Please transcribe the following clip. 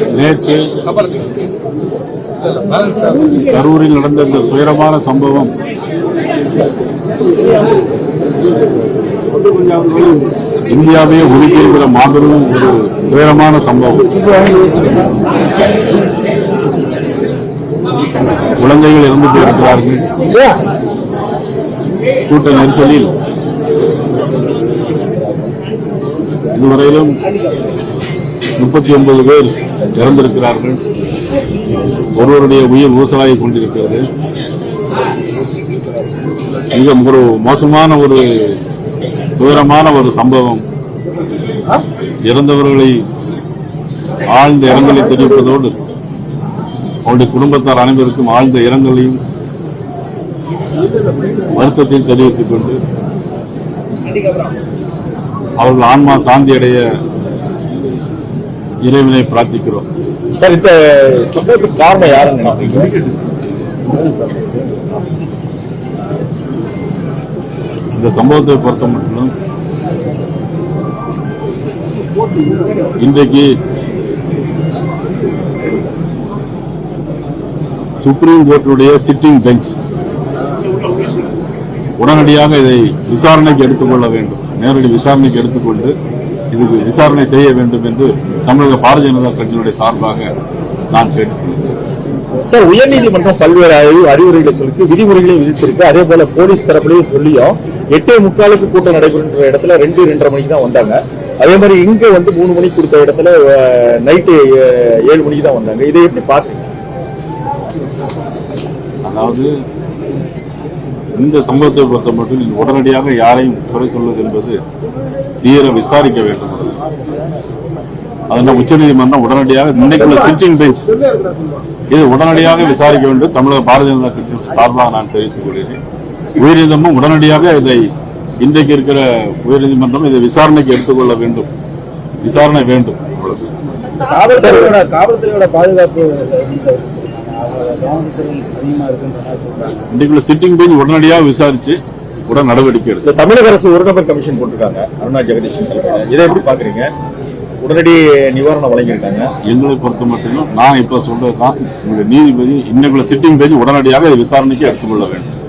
நேற்று கரூரில் நடந்த இந்த துயரமான சம்பவம். இந்தியாவே ஒதுக்கியிருக்கிற மாபெரும் ஒரு துயரமான சம்பவம். குழந்தைகள் இறந்து போயிருக்கிறார்கள். கூட்ட நெரிசலில். இதுவரையிலும் முப்பத்தி ஒன்பது பேர் இறந்திருக்கிறார்கள். ஒருவருடைய உயிர் ஊசலாகி கொண்டிருக்கிறது. மிக ஒரு மோசமான ஒரு துயரமான ஒரு சம்பவம். இறந்தவர்களை ஆழ்ந்த இரங்கலை தெரிவிப்பதோடு அவருடைய குடும்பத்தார் அனைவருக்கும் ஆழ்ந்த இரங்கலையும் வருத்தத்தையும் தெரிவித்துக் கொண்டு அவர்கள் ஆன்மா சாந்தி அடைய இறைவனை பிரார்த்திக்கிறோம். சார் இந்த சம்பவத்துக்கு காரணம் யாருன்னு நினைக்கிறீங்க? இந்த சம்பவத்தை பொறுத்த மட்டும் இன்றைக்கு சுப்ரீம் கோர்ட்டுடைய சிட்டிங் பெஞ்ச் உடனடியாக இதை விசாரணைக்கு எடுத்துக்கொள்ள வேண்டும். நேரடி விசாரணைக்கு எடுத்துக்கொண்டு இதுக்கு விசாரணை செய்ய வேண்டும் என்று தமிழக பாரதிய ஜனதா கட்சியினுடைய சார்பாக நான் கேட்டுக்கொள்கிறேன். சார் உயர்நீதிமன்றம் பல்வேறு அறிவு- அறிவுரைகளை சொல்லி விதிமுறைகளையும் விதிச்சிருக்கு அதே போல போலீஸ் தரப்புலையும் சொல்லியும் எட்டே முக்காலுக்கு கூட்டம் நடைபெறுன்ற இடத்துல ரெண்டு ரெண்டரை மணிக்கு தான் வந்தாங்க. அதே மாதிரி இங்க வந்து மூணு மணிக்கு கொடுத்த இடத்துல நைட்டு ஏழு மணிக்கு தான் வந்தாங்க. இதை எப்படி பாக்குறீங்க அதாவது இந்த சம்பவத்தை பொறுத்த மட்டும் உடனடியாக யாரையும் குறை சொல்வது என்பது தீர விசாரிக்க வேண்டும். அதனால் உச்சநீதிமன்றம் உடனடியாக இன்னைக்குள்ள சிட்டிங் பெஞ்ச் இது உடனடியாக விசாரிக்க வேண்டும். தமிழக பாரதிய ஜனதா கட்சி சார்பாக நான் தெரிவித்துக் கொள்கிறேன். உயர்நீதிமன்றம் உடனடியாக இதை இன்றைக்கு இருக்கிற உயர்நீதிமன்றம் இதை விசாரணைக்கு எடுத்துக்கொள்ள வேண்டும். விசாரணை வேண்டும். காவல்துறையோட காவல்துறையோட பாதுகாப்பு இன்றைக்குள்ள சிட்டிங் பெஞ்ச் உடனடியாக விசாரிச்சு உடன் நடவடிக்கை இந்த தமிழக அரசு ஒரு நபர் கமிஷன் போட்டிருக்காங்க. அருணா ஜெகதீஷன் தலைமையில. இதை எப்படி பாக்குறீங்க உடனடி நிவாரணம் வழங்கியிருக்காங்க. எங்களை பொறுத்த மட்டும் நான் இப்ப சொல்றதுதான் நீதிபதி இன்னைக்குள்ள சிட்டிங் பேஜ் உடனடியாக இதை விசாரணைக்கு எடுத்துக்கொள்ள வேண்டும்.